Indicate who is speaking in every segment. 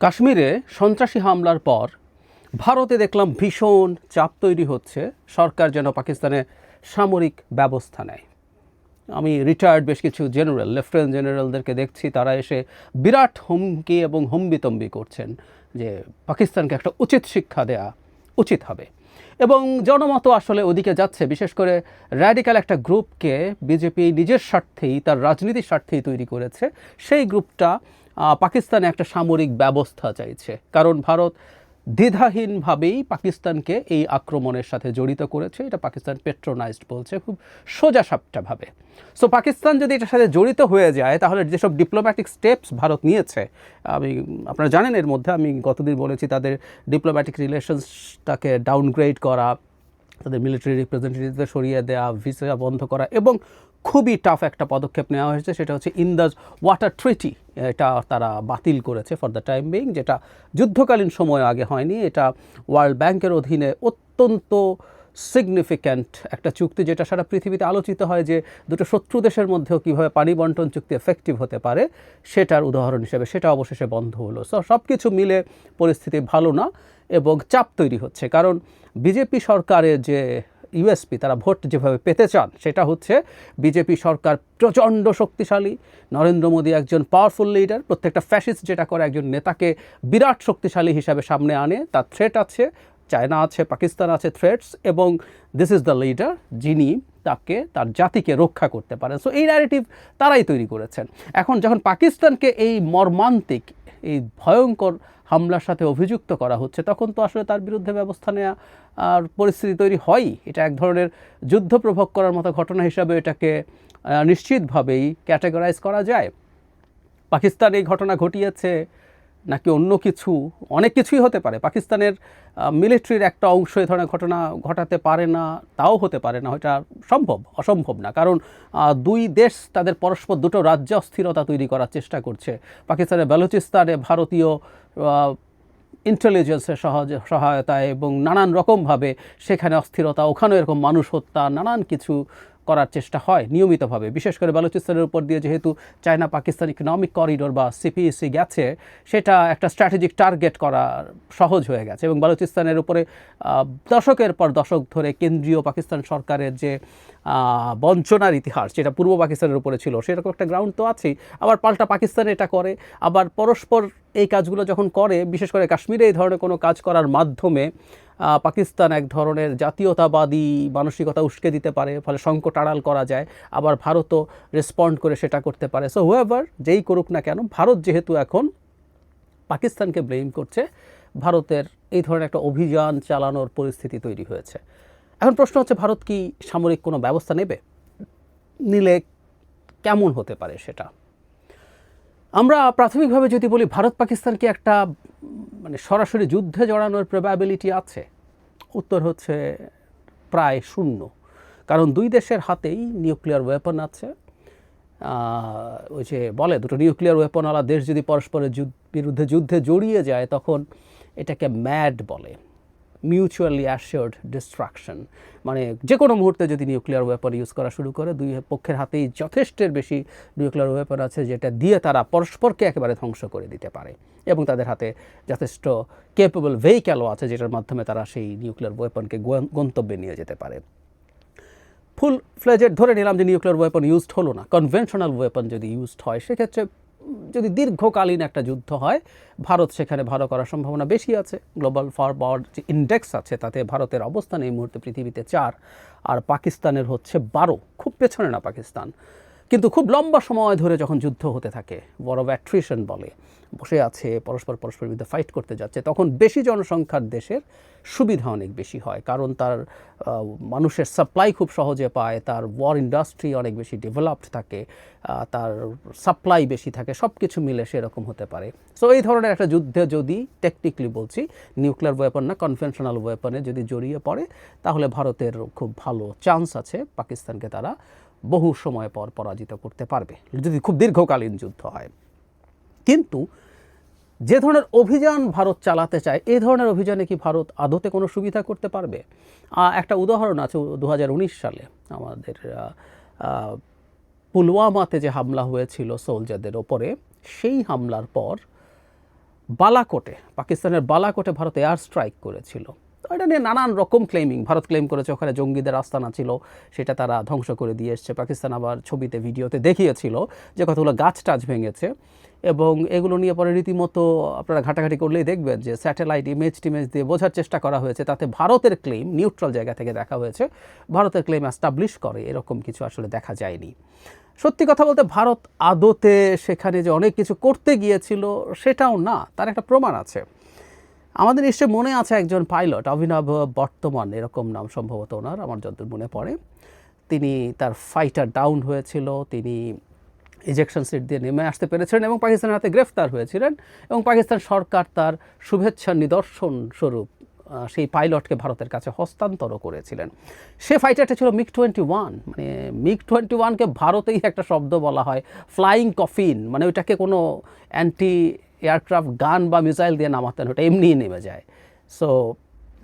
Speaker 1: কাশ্মীরে সন্ত্রাসী হামলার পর ভারতে দেখলাম ভীষণ চাপ তৈরি হচ্ছে। সরকার যেন পাকিস্তানে সামরিক ব্যবস্থা নেয়। আমি রিটায়ার্ড বেশ কিছু জেনারেল লেফটেন্যান্ট জেনারেলদেরকে দেখছি, তারা এসে বিরাট হুমকি এবং হম্বিতম্বি করছেন যে পাকিস্তানকে একটা উচিত শিক্ষা দেয়া উচিত হবে। এবং জনমত আসলে ওদিকে যাচ্ছে, বিশেষ করে র্যাডিক্যাল একটা গ্রুপকে বিজেপি নিজের স্বার্থেই, তার রাজনীতির স্বার্থেই তৈরি করেছে। সেই গ্রুপটা পাকিস্তানে একটা সামরিক ব্যবস্থা চাইছে। কারণ ভারত দ্বিধাহীনভাবেই পাকিস্তানকে এই আক্রমণের সাথে জড়িত করেছে। এটা পাকিস্তান পেট্রোনাইজড বলছে খুব সোজা সাপটাভাবে সো পাকিস্তান যদি এটার সাথে জড়িত হয়ে যায়, তাহলে যেসব ডিপ্লোম্যাটিক স্টেপস ভারত নিয়েছে, আমি, আপনারা জানেন এর মধ্যে আমি গতদিন বলেছি তাদের ডিপ্লোম্যাটিক রিলেশনসটাকে ডাউনগ্রেড করা, তাদের মিলিটারি রিপ্রেজেন্টেটিভদের সরিয়ে দেওয়া ভিসা বন্ধ করা এবং খুবই টাফ একটা পদক্ষেপ নেওয়া হয়েছে, সেটা হচ্ছে ইন্দাজ ওয়াটার ট্রিটি। এটা তারা বাতিল করেছে ফর দ্য টাইম বিং যেটা যুদ্ধকালীন সময় আগে হয়নি। এটা ওয়ার্ল্ড ব্যাংকের অধীনে অত্যন্ত সিগনিফিক্যান্ট একটা চুক্তি, যেটা সারা পৃথিবীতে আলোচিত হয় যে দুটো শত্রু দেশের মধ্যেও কীভাবে পানি বন্টন চুক্তি এফেক্টিভ হতে পারে, সেটার উদাহরণ হিসেবে সেটা অবশেষে বন্ধ হলো। সো সব কিছু মিলে পরিস্থিতি ভালো না এবং চাপ তৈরি হচ্ছে। কারণ বিজেপি সরকারের যে ইউএসপি তারা ভোট যেভাবে পেতে চান, সেটা হচ্ছে বিজেপি সরকার প্রচণ্ড শক্তিশালী। নরেন্দ্র মোদী একজন পাওয়ারফুল লিডার প্রত্যেকটা ফ্যাসিস্ট যেটা করে একজন নেতাকে বিরাট শক্তিশালী হিসাবে সামনে আনে, তার থ্রেট আছে, চায়না আছে, পাকিস্তান আছে থ্রেটস এবং দিস ইজ দ্য লিডার যিনি তাকে, তার জাতিকে রক্ষা করতে পারেন। সো এই ন্যারেটিভ তারাই তৈরি করেছেন। এখন যখন পাকিস্তানকে এই মর্মান্তিক, এই ভয়ঙ্কর হামলার সাথে অভিযুক্ত করা হচ্ছে, তখন তো আসলে তার বিরুদ্ধে ব্যবস্থা নেওয়া আর পরিস্থিতি তৈরি হয়ই। এটা এক ধরনের যুদ্ধ প্রভোগ করার মতো ঘটনা হিসাবে এটাকে নিশ্চিতভাবেই ক্যাটাগরাইজ করা যায়। পাকিস্তান এই ঘটনা ঘটিয়েছে নাকি অন্য কিছু? অনেক কিছুই হতে পারে। পাকিস্তানের মিলিটারির একটা অংশ এ ধরনের ঘটনা ঘটাতে পারে না, তাও হতে পারে না এটা সম্ভব, অসম্ভব না। কারণ দুই দেশ তাদের পরস্পর দুটো রাজ্যে অস্থিরতা তৈরি করার চেষ্টা করছে। পাকিস্তানের বেলুচিস্তানে ভারতীয় ইন্টেলিজেন্সের সহজ, সহায়তায় এবং নানান রকমভাবে সেখানে অস্থিরতা, ওখানেও এরকম মানুষ হত্যা, নানান কিছু করার চেষ্টা হয় নিয়মিতভাবে। বিশেষ করে বালুচিস্তানের উপর দিয়ে যেহেতু চায়না পাকিস্তান ইকোনমিক করিডোর বা সিপিএসি গেছে, সেটা একটা স্ট্র্যাটেজিক টার্গেট করা সহজ হয়ে গেছে এবং বালুচিস্তানের উপরে দশকের পর দশক ধরে কেন্দ্রীয় পাকিস্তান সরকারের যে বঞ্চনার ইতিহাস, যেটা পূর্ব পাকিস্তানের উপরে ছিল, সেরকম একটা গ্রাউন্ড তো আছেই। আবার পাল্টা পাকিস্তান এটা করে, আবার পরস্পর এই কাজগুলো যখন করে, বিশেষ করে কাশ্মীরে এই ধরনের কোনো কাজ করার মাধ্যমে পাকিস্তান এক ধরনের জাতীয়তাবাদী মানসিকতা উস্কে দিতে পারে, ফলে সংকট আড়াল করা যায়। আবার ভারতও রেসপন্ড করে সেটা করতে পারে। সো হুয়েভার যেই করুক না কেন, ভারত যেহেতু এখন পাকিস্তানকে ব্লেম করছে, ভারতের এই ধরনের একটা অভিযান চালানোর পরিস্থিতি তৈরি হয়েছে। এখন প্রশ্ন হচ্ছে, ভারত কি সামরিক কোনো ব্যবস্থা নেবে? নিলে কেমন হতে পারে সেটা? আমরা প্রাথমিকভাবে যদি বলি, ভারত পাকিস্তান কি একটা মানে সরাসরি যুদ্ধে জড়ানোর প্রবাবিলিটি আছে? উত্তর হচ্ছে প্রায় শূন্য। কারণ দুই দেশের হাতেই নিউক্লিয়ার ওয়েপন আছে। ওই যে বলে, দুটো নিউক্লিয়ার ওয়েপনওয়ালা দেশ যদি পরস্পরের বিরুদ্ধে যুদ্ধে জড়িয়ে যায়, তখন এটাকে ম্যাড বলে। মিউচুয়ালি অ্যাসিওর্ড ডিস্ট্রাকশন মানে যে কোনো মুহূর্তে যদি নিউক্লিয়ার ওয়েপন ইউজ করা শুরু করে, দুই পক্ষের হাতেই যথেষ্টের বেশি নিউক্লিয়ার ওয়েপন আছে যেটা দিয়ে তারা পরস্পরকে একেবারে ধ্বংস করে দিতে পারে। এবং তাদের হাতে যথেষ্ট কেপেবল ভেহিক্যালও আছে যেটার মাধ্যমে তারা সেই নিউক্লিয়ার ওয়েপনকে গন্তব্যে নিয়ে যেতে পারে। ফুল ফ্লেজেড ধরে নিলাম যে নিউক্লিয়ার ওয়েপন ইউজড হলো না কনভেনশনাল ওয়েপন যদি ইউজড হয়, সেক্ষেত্রে যদি দীর্ঘকালীন একটা যুদ্ধ হয়, ভারত সেখানে ভালো করার সম্ভাবনা বেশি আছে। গ্লোবাল ফরওয়ার্ড যে ইন্ডেক্স আছে, তাতে ভারতের অবস্থান এই মুহূর্তে পৃথিবীতে চার, আর পাকিস্তানের হচ্ছে বারো। খুব পেছনে না পাকিস্তান। কিন্তু খুব লম্বা সময় ধরে যখন যুদ্ধ হতে থাকে বড় অ্যাট্রিশন বলে, বসে আছে, পরস্পর পরস্পর বিরুদ্ধে ফাইট করতে যাচ্ছে, তখন বেশি জনসংখ্যার দেশের সুবিধা অনেক বেশি হয়। কারণ তার মানুষের সাপ্লাই খুব সহজে পায়, তার ওয়ার ইন্ডাস্ট্রি অনেক বেশি ডেভেলপড থাকে তার সাপ্লাই বেশি থাকে সব কিছু মিলে সেরকম হতে পারে। সো এই ধরনের একটা যুদ্ধে যদি টেকনিক্যালি বলছি নিউক্লিয়ার ওয়েপন না কনভেনশনাল ওয়েপনে যদি জড়িয়ে পড়ে, তাহলে ভারতের খুব ভালো চান্স আছে, পাকিস্তানকে তারা বহু সময় পর পরাজিত করতে পারবে, যদি খুব দীর্ঘকালীন যুদ্ধ হয়। কিন্তু যে ধরনের অভিযান ভারত চালাতে চায় এই ধরনের অভিযানে কি ভারত আদতে কোনো সুবিধা করতে পারবে? একটা উদাহরণ আছে দু হাজার উনিশ সালে। আমাদের পুলওয়ামাতে যে হামলা হয়েছিল সোলজারদের ওপরে, সেই হামলার পর বালাকোটে, পাকিস্তানের বালাকোটে ভারত এয়ার স্ট্রাইক করেছিল। তো এটা নিয়ে নানান রকম ক্লেমিং ভারত ক্লেম করেছে, ওখানে জঙ্গিদের আস্তানা ছিল, সেটা তারা ধ্বংস করে দিয়ে এসছে। পাকিস্তান আবার ছবিতে, ভিডিওতে দেখিয়েছিল যে কতগুলো গাছ টাছ ভেঙেছে এবং এগুলো নিয়ে পরে রীতিমতো আপনারা ঘাটাঘাটি করলেই দেখবেন যে স্যাটেলাইট ইমেজ টিমেজ দিয়ে বোঝার চেষ্টা করা হয়েছে। তাতে ভারতের ক্লেম নিউট্রাল জায়গা থেকে দেখা হয়েছে। ভারতের ক্লেম অ্যাস্টাবলিশ করে, এরকম কিছু আসলে দেখা যায়নি। সত্যি কথা বলতে ভারত আদতে সেখানে যে অনেক কিছু করতে গিয়েছিল, সেটাও না, তার একটা প্রমাণ আছে। আমাদের নিশ্চয় মনে আছে একজন পাইলট, অভিনব বর্তমান, এরকম নাম সম্ভবত ওনার, আমার যতদূর মনে পড়ে। তিনি তার ফাইটার ডাউন হয়েছিল, তিনি ইজেকশন সিট দিয়ে নেমে আসতে পেরেছিলেন এবং পাকিস্তানের হাতে গ্রেফতার হয়েছিলেন এবং পাকিস্তান সরকার তার শুভেচ্ছা নিদর্শন স্বরূপ সেই পাইলটকে ভারতের কাছে হস্তান্তর করেছিলেন। সে ফাইটারটা ছিল মিগ টোয়েন্টি ওয়ান মানে মিগ টোয়েন্টি ওয়ানকে ভারতেই একটা শব্দ বলা হয় ফ্লাইং কফিন মানে ওইটাকে কোনো অ্যান্টি এয়ারক্রাফট, গান বা মিসাইল দিয়ে নামাতেন, ওটা এমনিই নেমে যায়। সো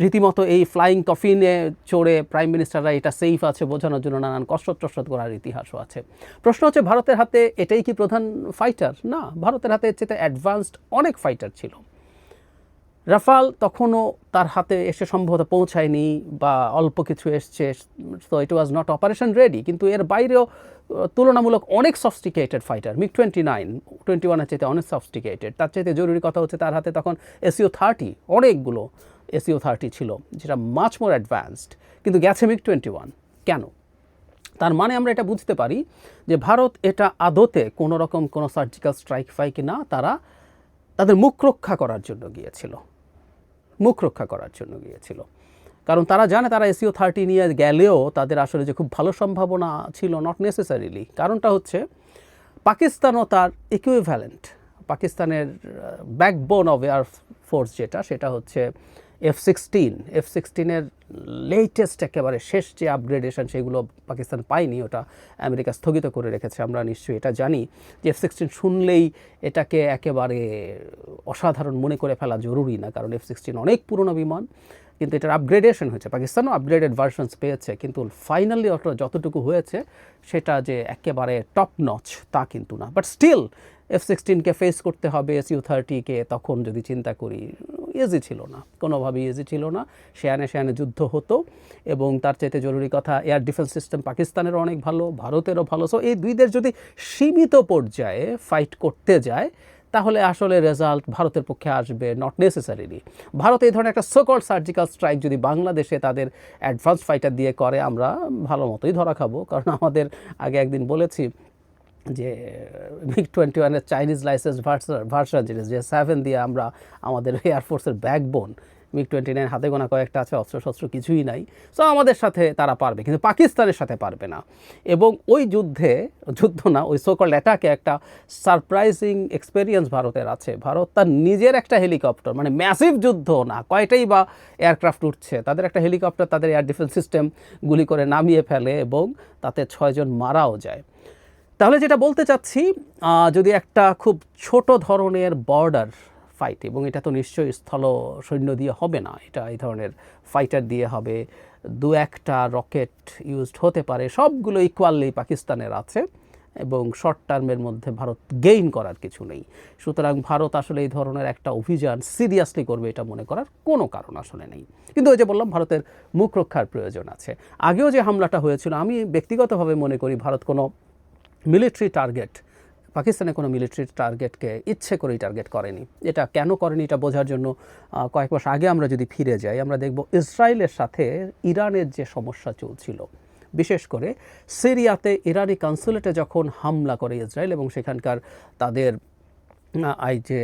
Speaker 1: রীতিমতো এই ফ্লাইং কফিনে চড়ে প্রাইম মিনিস্টাররা এটা সেফ আছে বোঝানোর জন্য নানান কসরত টসরত করার ইতিহাসও আছে। প্রশ্ন হচ্ছে, ভারতের হাতে এটাই কি প্রধান ফাইটার না, ভারতের হাতে চেয়ে অ্যাডভান্সড অনেক ফাইটার ছিল। রাফাল তখনও তার হাতে এসে সম্ভবত পৌঁছায়নি বা অল্প কিছু এসছে তো it was not operation ready কিন্তু এর বাইরেও তুলনামূলক অনেক sophisticated fighter MiG twenty nine twenty ওয়ানের চাইতে অনেক সফস্টিকেটেড তার চাইতে জরুরি কথা হচ্ছে তার হাতে তখন এসিও থার্টি অনেকগুলো এসিও থার্টি ছিল, যেটা মাচ মোর অ্যাডভান্সড কিন্তু গেছে মিগ টোয়েন্টি ওয়ান কেন? তার মানে আমরা এটা বুঝতে পারি যে ভারত এটা আদতে কোনো রকম কোনো সার্জিক্যাল স্ট্রাইক ফাইক না, তারা তাদের মুখ রক্ষা করার জন্য গিয়েছিল। মুখ রক্ষা করার জন্য গিয়েছিল। কারণ তারা জানে তারা এসিও থার্টি নিয়ে গেলেও তাদের আসলে যে খুব ভালো সম্ভাবনা ছিল নট নেসেসারিলি কারণটা হচ্ছে পাকিস্তানও তার ইকুইভ্যালেন্ট পাকিস্তানের ব্যাকবোন অফ এয়ার ফোর্স যেটা, সেটা হচ্ছে এফ সিক্সটিন এফ সিক্সটিনের লেটেস্ট একেবারে শেষ যে আপগ্রেডেশন সেগুলো পাকিস্তান পায়নি, ওটা আমেরিকা স্থগিত করে রেখেছে, আমরা নিশ্চয়ই এটা জানি। যে এফ সিক্সটিন শুনলেই এটাকে একেবারে অসাধারণ মনে করে ফেলা জরুরি না, কারণ এফ সিক্সটিন অনেক পুরনো বিমান, কিন্তু এটার আপগ্রেডেশন হয়েছে। পাকিস্তানও আপগ্রেডেড ভার্সনস পেয়েছে, কিন্তু ফাইনালি ওটা যতটুকু হয়েছে, সেটা যে একেবারে টপ নচ তা কিন্তু না। বাট স্টিল এফ সিক্সটিনকে ফেস করতে হবে এস ইউ থার্টিকে তখন যদি চিন্তা করি ইজি ছিল না, কোনোভাবেই ইজি ছিল না। শেয়ানে শেয়ানে যুদ্ধ হতো এবং তার চাইতে জরুরি কথা এয়ার ডিফেন্স সিস্টেম পাকিস্তানেরও অনেক ভালো, ভারতেরও ভালো। সো এই দুই দেশ যদি সীমিত পর্যায়ে ফাইট করতে যায়, তাহলে আসলে রেজাল্ট ভারতের পক্ষে আসবে নট নেসেসারিলি ভারত এই ধরনের একটা সোকল সার্জিক্যাল স্ট্রাইক যদি বাংলাদেশে তাদের অ্যাডভান্স ফাইটার দিয়ে করে, আমরা ভালো মতোই ধরা খাব। কারণ আমাদের আগে একদিন বলেছি যে মিগ টোয়েন্টি ওয়ানের চাইনিজ লাইসেন্স ভার্সার জিনিস যে সেভেন দিয়ে আমরা আমাদের এয়ারফোর্সের ব্যাকবোন মিগ টোয়েন্টি নাইন হাতে গোনা কয়েকটা আছে, অস্ত্র শস্ত্র কিছুই নাই। সো আমাদের সাথে তারা পারবে, কিন্তু পাকিস্তানের সাথে পারবে না। এবং ওই যুদ্ধে, যুদ্ধ না, ওই সোকল অ্যাটাকে একটা সারপ্রাইজিং এক্সপেরিয়েন্স ভারতের আছে। ভারত তার নিজের একটা হেলিকপ্টার মানে ম্যাসিভ যুদ্ধ না, কয়টাই বা এয়ারক্রাফট উঠছে, তাদের একটা হেলিকপ্টার তাদের এয়ার ডিফেন্স সিস্টেম গুলি করে নামিয়ে ফেলে এবং তাতে ছয়জন মারাও যায়। তাহলে যেটা বলতে চাচ্ছি যদি একটা খুব ছোট ধরনের বর্ডার ফাইট এবং এটা তো নিশ্চয়ই স্থল সৈন্য দিয়ে হবে না, এটা এই ধরনের ফাইটার দিয়ে হবে, দু একটা রকেট ইউজড হতে পারে, সবগুলো ইকুয়ালি পাকিস্তানের আছে, এবং শর্ট টার্মের মধ্যে ভারত গেইন করার কিছু নেই। সুতরাং ভারত আসলে এই ধরনের একটা অভিযান সিরিয়াসলি করবে এটা মনে করার কোনো কারণ আসলে নেই। কিন্তু ওই যে বললাম, ভারতের মুখ রক্ষার প্রয়োজন আছে। আগেও যে হামলাটা হয়েছিল, আমি ব্যক্তিগতভাবে মনে করি ভারত কোনো মিলিটারি টার্গেট পাকিস্তানে কোনো মিলিটারি টার্গেটকে ইচ্ছে করেই টার্গেট করেনি। এটা কেন করেনি এটা বোঝার জন্য কয়েক মাস আগে আমরা যদি ফিরে যাই, আমরা দেখব ইসরায়েলের সাথে ইরানের যে সমস্যা চলছিল। বিশেষ করে সিরিয়াতে ইরানি কনসুলেটে যখন হামলা করে ইসরায়েল এবং সেখানকার তাদের আই যে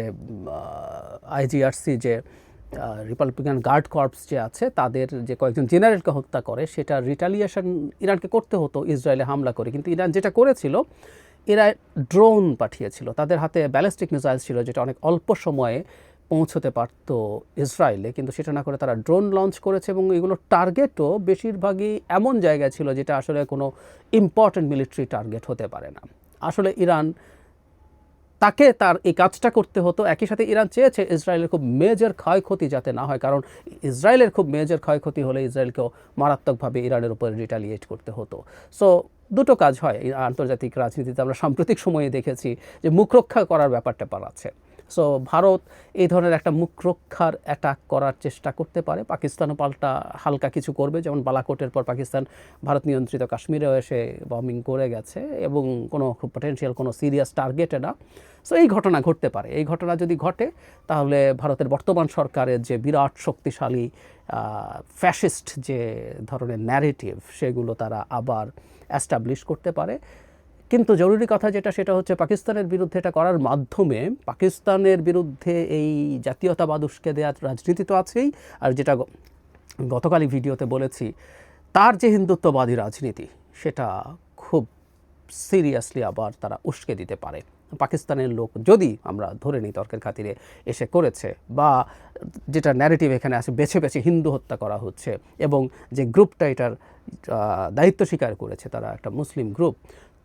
Speaker 1: আইজিআরসি যে রিপাবলিকান গার্ড কর্পস যে আছে, তাদের যে কয়েকজন জেনারেলকে হত্যা করে, সেটা রিটালিয়েশন ইরানকে করতে হতো, ইসরায়েলে হামলা করে। কিন্তু ইরান যেটা করেছিল, এরা ড্রোন পাঠিয়েছিল। তাদের হাতে ব্যালিস্টিক মিসাইল ছিল, যেটা অনেক অল্প সময়ে পৌঁছতে পারতো ইসরায়েলে। কিন্তু সেটা না করে তারা ড্রোন লঞ্চ করেছে এবং এগুলো টার্গেটও বেশিরভাগই এমন জায়গায় ছিল, যেটা আসলে কোনো ইম্পর্ট্যান্ট মিলিটারি টার্গেট হতে পারে না। আসলে ইরান তাকে তার এই কাজটা করতে হতো। একই সাথে ইরান চেয়েছে ইসরায়েলের খুব মেজর ক্ষয়ক্ষতি যাতে না হয়, কারণ ইসরায়েলের খুব মেজর ক্ষয়ক্ষতি হলে ইসরায়েলকেও মারাত্মকভাবে ইরানের উপর রিটালিয়েট করতে হতো। সো দুটো কাজ হয় আন্তর্জাতিক রাজনীতিতে। আমরা সাম্প্রতিক সময়ে দেখেছি যে মুখ রক্ষা করার ব্যাপারটা পালাচ্ছে সো ভারত এই ধরনের একটা মুখ রক্ষার অ্যাটাক করার চেষ্টা করতে পারে। পাকিস্তানও পাল্টা হালকা কিছু করবে। যেমন বালাকোটের পর পাকিস্তান ভারত নিয়ন্ত্রিত কাশ্মীরেও এসে বম্বিং করে গেছে এবং কোনো খুব পটেনশিয়াল কোনো সিরিয়াস টার্গেটে না। সো এই ঘটনা ঘটতে পারে। এই ঘটনা যদি ঘটে, তাহলে ভারতের বর্তমান সরকারের যে বিরাট শক্তিশালী ফ্যাসিস্ট যে ধরনের ন্যারেটিভ সেগুলো তারা আবার অ্যাস্টাবলিশ করতে পারে। কিন্তু জরুরি কথা যেটা, সেটা হচ্ছে পাকিস্তানের বিরুদ্ধে এটা করার মাধ্যমে পাকিস্তানের বিরুদ্ধে এই জাতীয়তাবাদ উস্কে দেওয়ার রাজনীতি তো আছেই। আর যেটা গতকালই ভিডিওতে বলেছি, তার যে হিন্দুত্ববাদী রাজনীতি, সেটা খুব সিরিয়াসলি আবার তারা উস্কে দিতে পারে। পাকিস্তানের লোক যদি আমরা ধরে নিই তর্কের খাতিরে এসে করেছে বা যেটা ন্যারেটিভ এখানে আছে, বেছে বেছে হিন্দু হত্যা করা হচ্ছে এবং যে গ্রুপটা এটার দায়িত্ব স্বীকার করেছে, তারা একটা মুসলিম গ্রুপ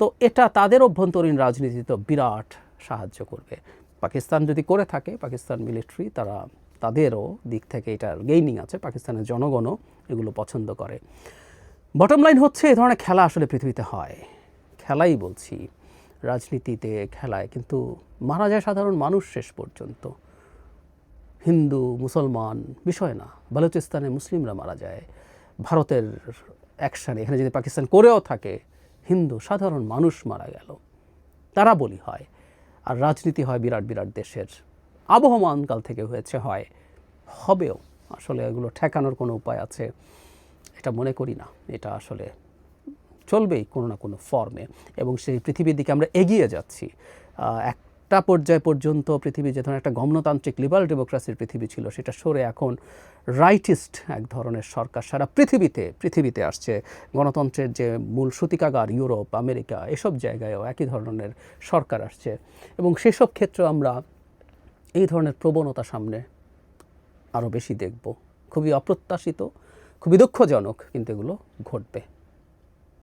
Speaker 1: তো এটা তাদের অভ্যন্তরীণ রাজনীতিতে বিরাট সাহায্য করবে। পাকিস্তান যদি করে থাকে, পাকিস্তান মিলিটারি তারা তাদেরও দিক থেকে এটার গেইনিং আছে, পাকিস্তানের জনগণও এগুলো পছন্দ করে। বটম লাইন হচ্ছে এই ধরনের খেলা আসলে পৃথিবীতে হয়। খেলাই বলছি, রাজনীতিতে খেলায় কিন্তু মারা যায় সাধারণ মানুষ শেষ পর্যন্ত। হিন্দু, মুসলমান, বিষয় না, বালুচিস্তানে মুসলিমরা মারা যায়। ভারতের অ্যাকশানে এখানে যদি পাকিস্তান করেও থাকে হিন্দু সাধারণ মানুষ মারা গেল। তারা বলি হয় আর রাজনীতি হয় বিরাট বিরাট দেশের। আবহমানকাল থেকে হয়েছে হয়। হবেও আসলে এগুলো ঠেকানোর কোনো উপায় আছে এটা মনে করি না। এটা আসলে চলবেই কোনো না কোনো ফর্মে। এবং সেই পৃথিবীর দিকে আমরা এগিয়ে যাচ্ছি। আহ, একটা পর্যায় পর্যন্ত পৃথিবী যে ধরনের একটা গণতান্ত্রিক লিবারাল ডেমোক্রেসির পৃথিবী ছিল, সেটা সরে এখন রাইটিস্ট এক ধরনের সরকার। সারা পৃথিবীতে পৃথিবীতে আসছে। গণতন্ত্রের যে মূল সূতিকাগার ইউরোপ, আমেরিকা, এসব জায়গায়ও একই ধরনের সরকার আসছে। এবং সেসব ক্ষেত্রে আমরা এই ধরনের প্রবণতা সামনে আরও বেশি দেখব। খুবই অপ্রত্যাশিত, খুবই দুঃখজনক কিন্তু এগুলো ঘটবে।